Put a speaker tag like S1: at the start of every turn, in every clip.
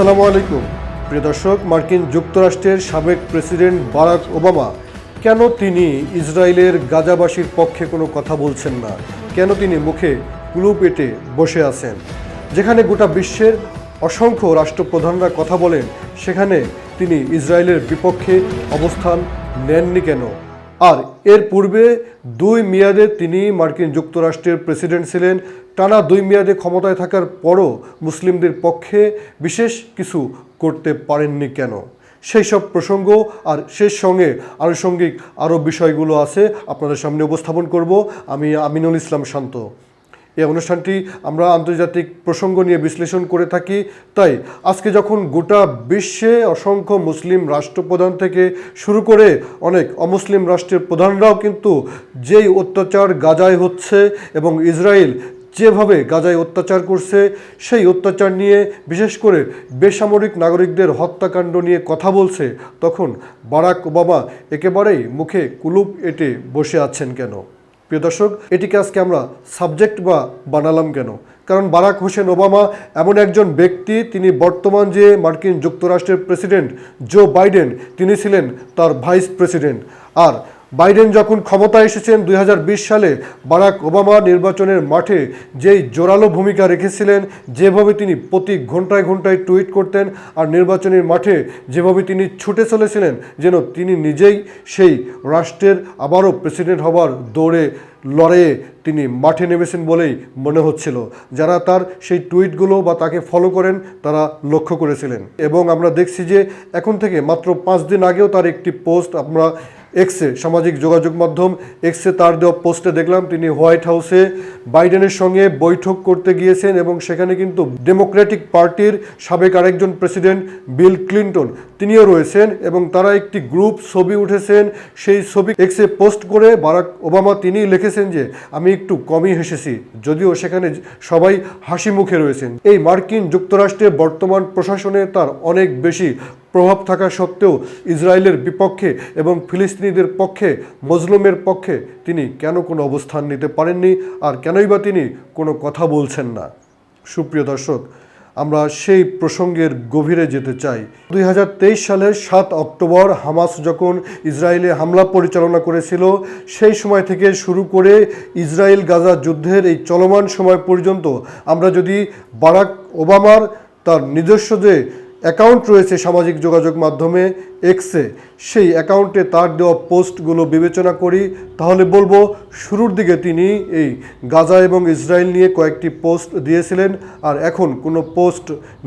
S1: আসসালামু আলাইকুম। প্রিয় দর্শক, মার্কিন যুক্তরাষ্ট্রের সাবেক প্রেসিডেন্ট বারাক ওবামা কেন তিনি ইসরায়েলের গাজাবাসীর পক্ষে কোনো কথা বলছেন না? কেন তিনি মুখে কুলু পেটে বসে আছেন? যেখানে গোটা বিশ্বের অসংখ্য রাষ্ট্রপ্রধানরা কথা বলেন, সেখানে তিনি ইসরায়েলের বিপক্ষে অবস্থান নেননি কেন? আর এর পূর্বে দুই মেয়াদে তিনি মার্কিন যুক্তরাষ্ট্রের প্রেসিডেন্ট ছিলেন টানা দুই মেয়াদে ক্ষমতায় থাকার পরও মুসলিমদের পক্ষে বিশেষ কিছু করতে পারেননি কেন? সেই সব প্রসঙ্গ আর শেষ সঙ্গে আনুষঙ্গিক আরও বিষয়গুলো আছে আপনাদের সামনে উপস্থাপন করব। আমি আমিনুল ইসলাম শান্ত। এই অনুষ্ঠানটি আমরা আন্তর্জাতিক প্রসঙ্গ নিয়ে বিশ্লেষণ করে থাকি। তাই আজকে যখন গোটা বিশ্বে অসংখ্য মুসলিম রাষ্ট্রপ্রধান থেকে শুরু করে অনেক অমুসলিম রাষ্ট্রের প্রধানরাও কিন্তু যেই অত্যাচার গাজায় হচ্ছে এবং ইসরায়েল যেভাবে গাজায় অত্যাচার করছে, সেই অত্যাচার নিয়ে বিশেষ করে বেসামরিক নাগরিকদের হত্যাকাণ্ড নিয়ে কথা বলছে, তখন বারাক ওবামা একেবারেই মুখে কুলুপ এঁটে বসে আছেন কেন? প্রিয় দর্শক, এটিকে আজকে আমরা সাবজেক্ট বা বানালাম কেন? কারণ বারাক হোসেন ওবামা এমন একজন ব্যক্তি, তিনি বর্তমান যে মার্কিন যুক্তরাষ্ট্রের প্রেসিডেন্ট জো বাইডেন, তিনি ছিলেন তার ভাইস প্রেসিডেন্ট। আর বাইডেন যখন ক্ষমতায় এসেছেন দুই হাজার বিশ সালে, বারাক ওবামা নির্বাচনের মাঠে যেই জোরালো ভূমিকা রেখেছিলেন, যেভাবে তিনি প্রতি ঘন্টায় ঘন্টায় টুইট করতেন আর নির্বাচনের মাঠে যেভাবে তিনি ছুটে চলেছিলেন, যেন তিনি নিজেই সেই রাষ্ট্রের আবারও প্রেসিডেন্ট হবার দৌড়ে লড়াইয়ে তিনি মাঠে নেমেছেন বলেই মনে হচ্ছিল। যারা তার সেই টুইটগুলো বা তাকে ফলো করেন, তারা লক্ষ্য করেছিলেন। এবং আমরা দেখছি যে এখন থেকে মাত্র পাঁচ দিন আগেও তার একটি পোস্ট আমরা এক্সে সামাজিক যোগাযোগ মাধ্যম এক্সে তার দেওয়া পোস্টে দেখলাম, তিনি হোয়াইট হাউসে বাইডেনের সঙ্গে বৈঠক করতে গিয়েছেন এবং সেখানে কিন্তু ডেমোক্রেটিক পার্টির সাবেক আরেকজন প্রেসিডেন্ট বিল ক্লিন্টন তিনিও রয়েছেন এবং তারা একটি গ্রুপ ছবি উঠেছেন। সেই ছবি এক্সে পোস্ট করে বারাক ওবামা তিনি লিখেছেন যে, আমি একটু কমই হেসেছি। যদিও সেখানে সবাই হাসি মুখে রয়েছেন। এই মার্কিন যুক্তরাষ্ট্রে বর্তমান প্রশাসনে তার অনেক বেশি প্রভাব থাকা সত্ত্বেও ইসরায়েলের বিপক্ষে এবং ফিলিস্তিনিদের পক্ষে, মজলুমের পক্ষে তিনি কেন কোনো অবস্থান নিতে পারেননি আর কেনই বা তিনি কোনো কথা বলছেন না? সুপ্রিয় দর্শক, আমরা সেই প্রসঙ্গের গভীরে যেতে চাই। দুই হাজার তেইশ সালের সাত অক্টোবর হামাস যখন ইসরায়েলে হামলা পরিচালনা করেছিল, সেই সময় থেকে শুরু করে ইসরায়েল গাজা যুদ্ধের এই চলমান সময় পর্যন্ত আমরা যদি বারাক ওবামার তার নিজস্ব যে অ্যাকাউন্ট রয়েছে সামাজিক যোগাযোগ মাধ্যমে এক্সে। সেই অ্যাকাউন্টে তার দেওয়া পোস্টগুলো বিবেচনা করি, তাহলে বলব শুরুর দিকে তিনি এই গাজা এবং ইসরায়েল নিয়ে কয়েকটি পোস্ট দিয়েছিলেন, আর এখন কোনো পোস্ট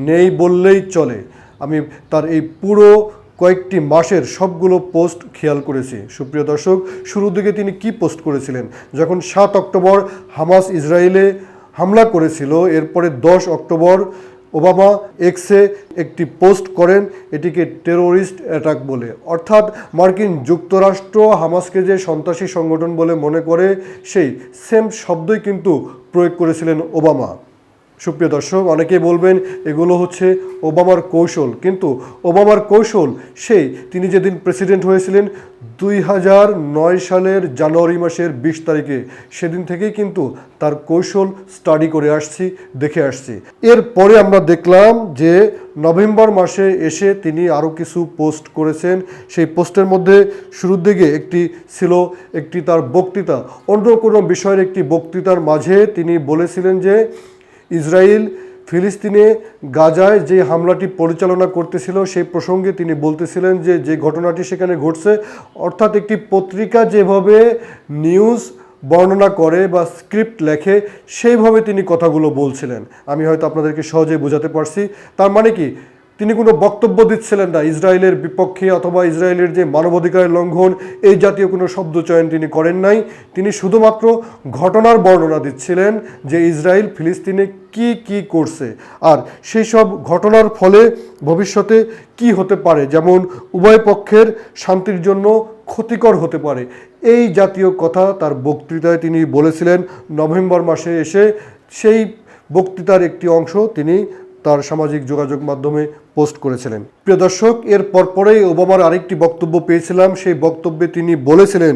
S1: নেই বললেই চলে। আমি তার এই পুরো কয়েকটি মাসের সবগুলো পোস্ট খেয়াল করেছি। সুপ্রিয় দর্শক, শুরুর দিকে তিনি কি পোস্ট করেছিলেন? যখন সাত অক্টোবর হামাস ইসরায়েলে হামলা করেছিল, এরপরে দশ অক্টোবর ওবামা এক্সে একটি পোস্ট করেন, এটিকে টেরোরিস্ট অ্যাটাক বলে। অর্থাৎ মার্কিন যুক্তরাষ্ট্র হামাসকে যে সন্ত্রাসী সংগঠন বলে মনে করে, সেই সেম শব্দই কিন্তু প্রয়োগ করেছিলেন ওবামা। সুপ্রিয় দর্শক, অনেকেই বলবেন এগুলো হচ্ছে ওবামার কৌশল। কিন্তু ওবামার কৌশল সেই, তিনি যেদিন প্রেসিডেন্ট হয়েছিলেন দুই হাজার নয় সালের জানুয়ারি মাসের বিশ তারিখে, সেদিন থেকেই কিন্তু তার কৌশল স্টাডি করে আসছি, দেখে আসছি। এরপরে আমরা দেখলাম যে নভেম্বর মাসে এসে তিনি আরও কিছু পোস্ট করেছেন। সেই পোস্টের মধ্যে শুরুর দিকে একটি ছিল একটি তার বক্তৃতা। অন্য কোনো বিষয়ের একটি বক্তৃতার মাঝে তিনি বলেছিলেন যে ইসরায়েল, ফিলিস্তিনে, গাজায় যে হামলাটি পরিচালনা করতেছিল, সেই প্রসঙ্গে তিনি বলতেছিলেন যে যে ঘটনাটি সেখানে ঘটছে, অর্থাৎ একটি পত্রিকা যেভাবে নিউজ বর্ণনা করে বা স্ক্রিপ্ট লেখে, সেইভাবে তিনি কথাগুলো বলছিলেন। আমি হয়তো আপনাদেরকে সহজে বোঝাতে পারছি। তার মানে কি? তিনি কোনো বক্তব্য দিচ্ছিলেন না। ইসরায়েলের বিপক্ষে অথবা ইসরায়েলের যে মানবাধিকার লঙ্ঘন, এই জাতীয় কোনো শব্দ চয়ন তিনি করেন নাই। তিনি শুধুমাত্র ঘটনার বর্ণনা দিচ্ছিলেন যে ইসরায়েল ফিলিস্তিনে কি কি করছে আর সেই সব ঘটনার ফলে ভবিষ্যতে কি হতে পারে। যেমন, উভয় পক্ষের শান্তির জন্য ক্ষতিকর হতে পারে। এই জাতীয় কথা তার বক্তৃতায় তিনি বলেছিলেন, নভেম্বর মাসে এসে সেই বক্তৃতার একটি অংশ তিনি তার সামাজিক যোগাযোগ মাধ্যমে পোস্ট করেছিলেন। প্রিয় দর্শক, এর পরপরেই ওবামার আরেকটি বক্তব্য পেয়েছিলাম। সেই বক্তব্যে তিনি বলেছিলেন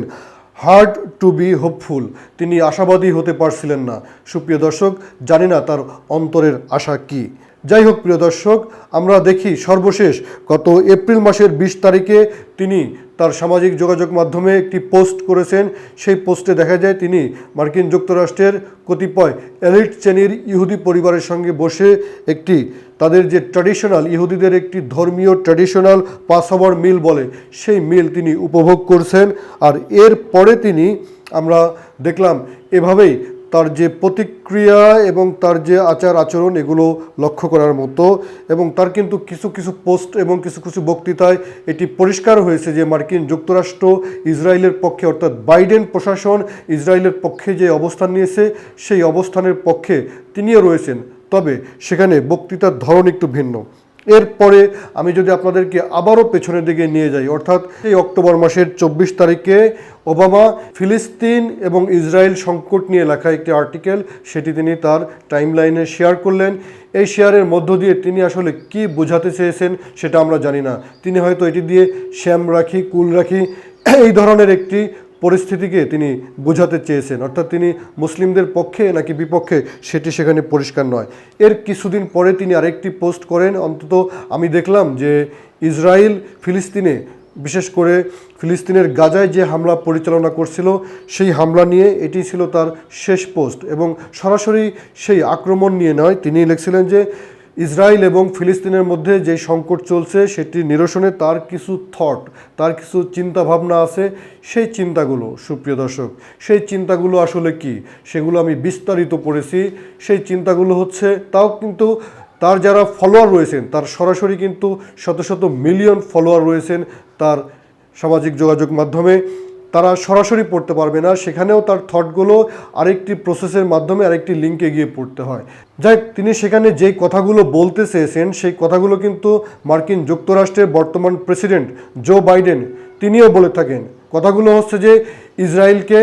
S1: হার্ড টু বি হোপফুল তিনি আশাবাদী হতে পারছিলেন না। সুপ্রিয় দর্শক, জানি না তার অন্তরের আশা কি। যাই হোক প্রিয় দর্শক, আমরা দেখি সর্বশেষ গত এপ্রিল মাসের বিশ তারিখে তিনি তার সামাজিক যোগাযোগ মাধ্যমে একটি পোস্ট করেছেন। সেই পোস্টে দেখা যায় তিনি মার্কিন যুক্তরাষ্ট্রের কতিপয় এলিট শ্রেণির ইহুদি পরিবারের সঙ্গে বসে একটি তাদের যে ট্র্যাডিশনাল, ইহুদিদের একটি ধর্মীয় ট্র্যাডিশনাল পাসওভার মিল বলে, সেই মিল তিনি উপভোগ করছেন। আর এর পরে তিনি আমরা দেখলাম, এভাবেই তার যে প্রতিক্রিয়া এবং তার যে আচার আচরণ এগুলো লক্ষ্য করার মতো এবং তার কিন্তু কিছু কিছু পোস্ট এবং কিছু কিছু বক্তৃতায় এটি পরিষ্কার হয়েছে যে মার্কিন যুক্তরাষ্ট্র, ইসরায়েলের পক্ষে অর্থাৎ বাইডেন প্রশাসন ইসরায়েলের পক্ষে যে অবস্থান নিয়েছে, সেই অবস্থানের পক্ষে তিনিও রয়েছেন। তবে সেখানে বক্তৃতার ধরন একটু ভিন্ন। এরপরে আমি যদি আপনাদেরকে আবারও পেছনের দিকে নিয়ে যাই, অর্থাৎ এই অক্টোবর মাসের চব্বিশ তারিখে ওবামা ফিলিস্তিন এবং ইসরায়েল সংকট নিয়ে লেখা একটি আর্টিকেল, সেটি তিনি তার টাইমলাইনে শেয়ার করলেন। এই শেয়ারের মধ্য দিয়ে তিনি আসলে কি বোঝাতে চেয়েছেন সেটা আমরা জানি না। তিনি হয়তো এটি দিয়ে শ্যাম রাখি কুল রাখি এই ধরনের একটি পরিস্থিতিকে তিনি বোঝাতে চেয়েছেন। অর্থাৎ তিনি মুসলিমদের পক্ষে নাকি বিপক্ষে সেটি সেখানে পরিষ্কার নয়। এর কিছুদিন পরে তিনি আরেকটি পোস্ট করেন। অন্তত আমি দেখলাম যে ইসরায়েল ফিলিস্তিনে, বিশেষ করে ফিলিস্তিনের গাজায় যে হামলা পরিচালনা করছিল, সেই হামলা নিয়ে এটি ছিল তার শেষ পোস্ট এবং সরাসরি সেই আক্রমণ নিয়ে নয়, তিনি লিখছিলেন যে ইসরায়েল এবং ফিলিস্তিনের মধ্যে যে সংকট চলছে, সেটি নিরসনে তার কিছু থট তার কিছু চিন্তা ভাবনা আছে। সেই চিন্তাগুলো, সুপ্রিয় দর্শক, সেই চিন্তাগুলো আসলে কি? সেগুলো আমি বিস্তারিত পড়েছি। সেই চিন্তাগুলো হচ্ছে, তাও কিন্তু তার যারা ফলোয়ার রয়েছেন, তার সরাসরি কিন্তু শত শত মিলিয়ন ফলোয়ার রয়েছেন তার সামাজিক যোগাযোগ মাধ্যমে। তারা সরাসরি পড়তে পারবে না। সেখানেও তার থটগুলো আরেকটি প্রসেসের মাধ্যমে আরেকটি লিঙ্কে গিয়ে পড়তে হয়। যাই তিনি সেখানে যেই কথাগুলো বলতে চেয়েছেন, সেই কথাগুলো কিন্তু মার্কিন যুক্তরাষ্ট্রের বর্তমান প্রেসিডেন্ট জো বাইডেন তিনিও বলে থাকেন। কথাগুলো হচ্ছে যে, ইসরায়েলকে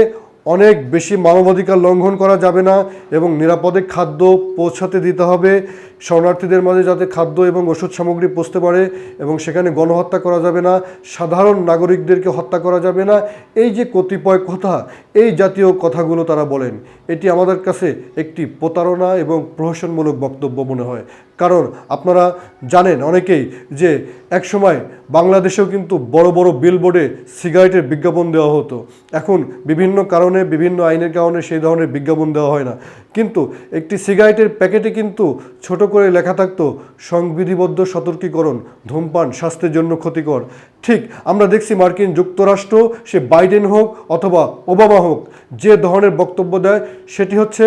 S1: অনেক বেশি মানবাধিকার লঙ্ঘন করা যাবে না এবং নিরাপদে খাদ্য পৌঁছাতে দিতে হবে। শরণার্থীদের মাঝে যাতে খাদ্য এবং ওষুধ সামগ্রী পৌঁছতে পারে এবং সেখানে গণহত্যা করা যাবে না, সাধারণ নাগরিকদেরকে হত্যা করা যাবে না, এই যে কতিপয় কথা, এই জাতীয় কথাগুলো তারা বলেন, এটি আমাদের কাছে একটি প্রতারণা এবং প্রহসনমূলক বক্তব্য মনে হয়। কারণ আপনারা জানেন অনেকেই যে একসময় বাংলাদেশেও কিন্তু বড় বড় বিলবোর্ডে সিগারেটের বিজ্ঞাপন দেওয়া হতো। এখন বিভিন্ন কারণে, বিভিন্ন আইনের কারণে সেই ধরনের বিজ্ঞাপন দেওয়া হয় না। কিন্তু একটি সিগারেটের প্যাকেটে কিন্তু ছোট করে লেখা থাকতো, সংবিধিবদ্ধ সতর্কীকরণ, ধূমপান স্বাস্থ্যের জন্য ক্ষতিকর। ঠিক আমরা দেখছি মার্কিন যুক্তরাষ্ট্র, সে বাইডেন হোক অথবা ওবামা হোক, যে ধরনের বক্তব্য দেয়, সেটি হচ্ছে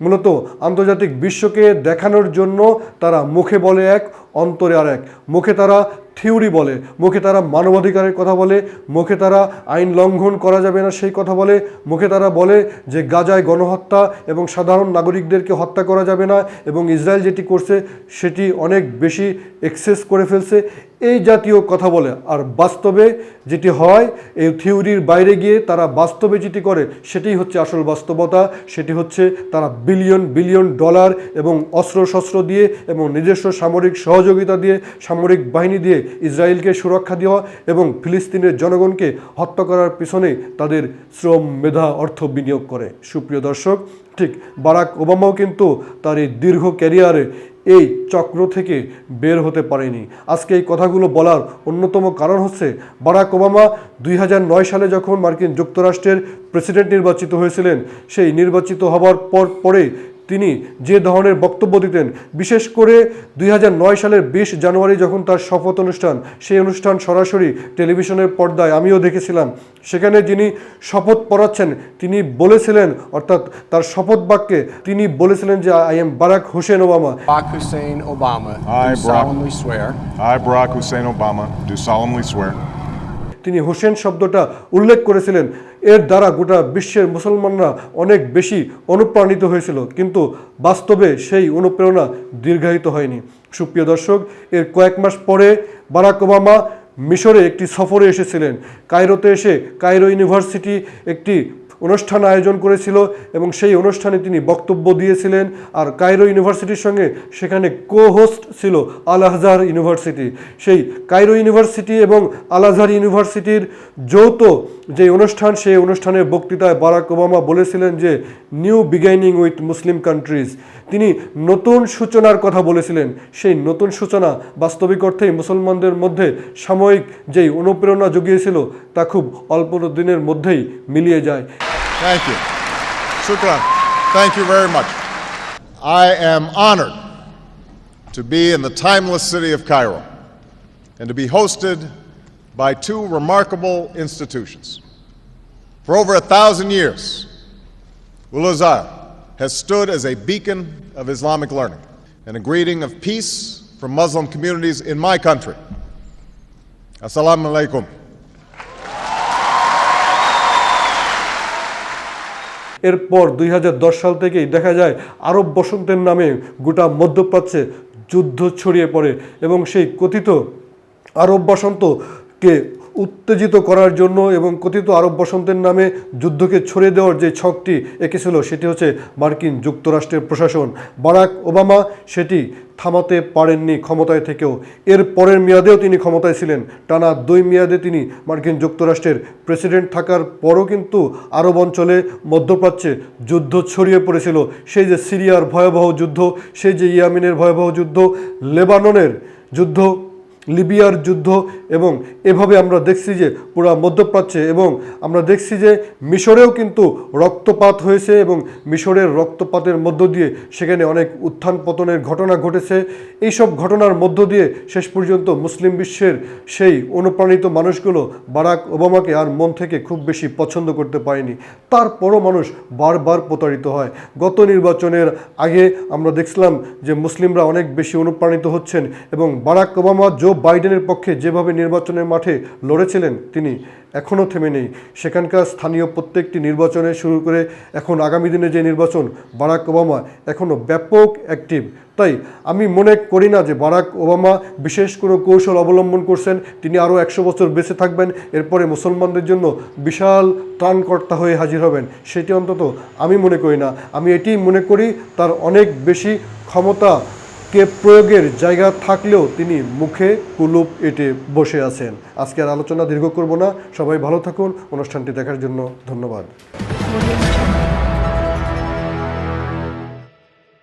S1: মূলত আন্তর্জাতিক বিশ্বকে দেখানোর জন্য তারা মুখে বলে এক, অন্তরে আর এক। মুখে তারা থিওরি বলে, মুখে তারা মানবাধিকারের কথা বলে, মুখে তারা আইন লঙ্ঘন করা যাবে না সেই কথা বলে, মুখে তারা বলে যে গাজায় গণহত্যা এবং সাধারণ নাগরিকদেরকে হত্যা করা যাবে না এবং ইসরায়েল যেটি করছে সেটি অনেক বেশি এক্সেস করে ফেলছে। এই জাতীয় কথা বলে। আর বাস্তবে যেটি হয়, এই থিওরির বাইরে গিয়ে তারা বাস্তবে যেটি করে সেটাই হচ্ছে আসল বাস্তবতা। সেটি হচ্ছে তারা বিলিয়ন বিলিয়ন ডলার এবং অস্ত্র শস্ত্র দিয়ে এবং নিজস্ব সামরিক সহযোগিতা দিয়ে, সামরিক বাহিনী দিয়ে ইসরায়েলকে সুরক্ষা দেওয়া এবং ফিলিস্তিনের জনগণকে হত্যা করার পিছনে তাদের শ্রম মেধা অর্থ বিনিয়োগ করে। সুপ্রিয় দর্শক ঠিক, বারাক ওবামাও কিন্তু তার এই দীর্ঘ ক্যারিয়ারে এই চক্র থেকে বের হতে পারেনি। আজকে এই কথাগুলো বলার অন্যতম কারণ হচ্ছে বারাক ওবামা দুই হাজার নয় সালে যখন মার্কিন যুক্তরাষ্ট্রের প্রেসিডেন্ট নির্বাচিত হয়েছিলেন, সেই নির্বাচিত হবার পর পরে তিনি যে ধরনের বক্তব্য দিতেন বিশেষ করে দুই হাজার নয় সালের বিশ জানুয়ারি যখন তার শপথ অনুষ্ঠান সেই অনুষ্ঠান সরাসরি টেলিভিশনের পর্দায় আমিও দেখেছিলাম। সেখানে যিনি শপথ পড়াচ্ছেন তিনি বলেছিলেন অর্থাৎ তার শপথ বাক্যে তিনি বলেছিলেন যে I am Barack Hussein Obama.
S2: solemnly swear.
S3: I, do solemnly swear.
S1: তিনি হোসেন শব্দটা উল্লেখ করেছিলেন। এর দ্বারা গোটা বিশ্বের মুসলমানরা অনেক বেশি অনুপ্রাণিত হয়েছিল, কিন্তু বাস্তবে সেই অনুপ্রেরণা দীর্ঘায়িত হয়নি। সুপ্রিয় দর্শক, এর কয়েক মাস পরে বারাক ওবামা মিশরে একটি সফরে এসেছিলেন। কায়রোতে এসে কায়রো ইউনিভার্সিটি একটি অনুষ্ঠান আয়োজন করেছিল এবং সেই অনুষ্ঠানে তিনি বক্তব্য দিয়েছিলেন। আর কায়রো ইউনিভার্সিটির সঙ্গে সেখানে কো হোস্ট ছিল আল আজহার ইউনিভার্সিটি। সেই কায়রো ইউনিভার্সিটি এবং আল আজহার ইউনিভার্সিটির যৌথ যে অনুষ্ঠান, সেই অনুষ্ঠানের বক্তৃতায় বারাক ওবামা বলেছিলেন যে new beginning with Muslim countries তিনি নতুন সূচনার কথা বলেছিলেন। সেই নতুন সূচনা বাস্তবিক অর্থেই মুসলমানদের মধ্যে সাময়িক যেই অনুপ্রেরণা জুগিয়েছিল, তা খুব অল্প দিনের মধ্যেই মিলিয়ে যায়।
S4: Thank you. Shukran. Thank you very much. I am honored to be in the timeless city of Cairo and to be hosted by two remarkable institutions. For over a thousand years, Ul Azhar has stood as a beacon of Islamic learning and a greeting of peace from Muslim communities in my country. Assalamu alaikum.
S1: এরপর দুই হাজার দশ সাল থেকেই দেখা যায় আরব বসন্তের নামে গোটা মধ্যপ্রাচ্যে যুদ্ধ ছড়িয়ে পড়ে এবং সেই কথিত আরব বসন্তকে উত্তেজিত করার জন্য এবং কথিত আরব বসন্তের নামে যুদ্ধকে ছড়িয়ে দেওয়ার যে ছকটি এঁকেছিল সেটি হচ্ছে মার্কিন যুক্তরাষ্ট্রের প্রশাসন। বারাক ওবামা সেটি থামাতে পারেননি ক্ষমতায় থেকেও। এর পরের মেয়াদেও তিনি ক্ষমতায় ছিলেন। টানা দুই মেয়াদে তিনি মার্কিন যুক্তরাষ্ট্রের প্রেসিডেন্ট থাকার পরও কিন্তু আরব অঞ্চলে মধ্যপ্রাচ্যে যুদ্ধ ছড়িয়ে পড়েছিল। সেই যে সিরিয়ার ভয়াবহ যুদ্ধ, সেই যে ইয়ামিনের ভয়াবহ যুদ্ধ, লেবাননের যুদ্ধ লিবিয়ার যুদ্ধ এবং এভাবে আমরা দেখছি যে পুরা মধ্যপ্রাচ্যে এবং আমরা দেখছি যে মিশরেও কিন্তু রক্তপাত হয়েছে এবং মিশরের রক্তপাতের মধ্য দিয়ে সেখানে অনেক উত্থান পতনের ঘটনা ঘটেছে। এইসব ঘটনার মধ্য দিয়ে শেষ পর্যন্ত মুসলিম বিশ্বের সেই অনুপ্রাণিত মানুষগুলো বারাক ওবামাকে আর মন থেকে খুব বেশি পছন্দ করতে পারেনি। তারপরও মানুষ বারবার প্রতারিত হয়। গত নির্বাচনের আগে আমরা দেখছিলাম যে মুসলিমরা অনেক বেশি অনুপ্রাণিত হচ্ছেন এবং বারাক ওবামা, জো বাইডেনের পক্ষে যেভাবে নির্বাচনের মাঠে লড়েছিলেন, তিনি এখনও থেমে নেই। সেখানকার স্থানীয় প্রত্যেকটি নির্বাচনে শুরু করে এখন আগামী দিনে যে নির্বাচন, বারাক ওবামা এখনও ব্যাপক অ্যাক্টিভ। তাই আমি মনে করি না যে বারাক ওবামা বিশেষ কোনো কৌশল অবলম্বন করছেন, তিনি আরও একশো বছর বেঁচে থাকবেন, এরপরে মুসলমানদের জন্য বিশাল ত্রাণকর্তা হয়ে হাজির হবেন, সেটি অন্তত আমি মনে করি না। আমি এটি মনে করি, তার অনেক বেশি ক্ষমতা কে প্রয়োগের জায়গা থাকলেও তিনি মুখে কুলুপ এটে বসে আছেন। আজকের আলোচনা দীর্ঘ করব না। সবাই ভালো থাকুন। অনুষ্ঠানটি দেখার জন্য ধন্যবাদ.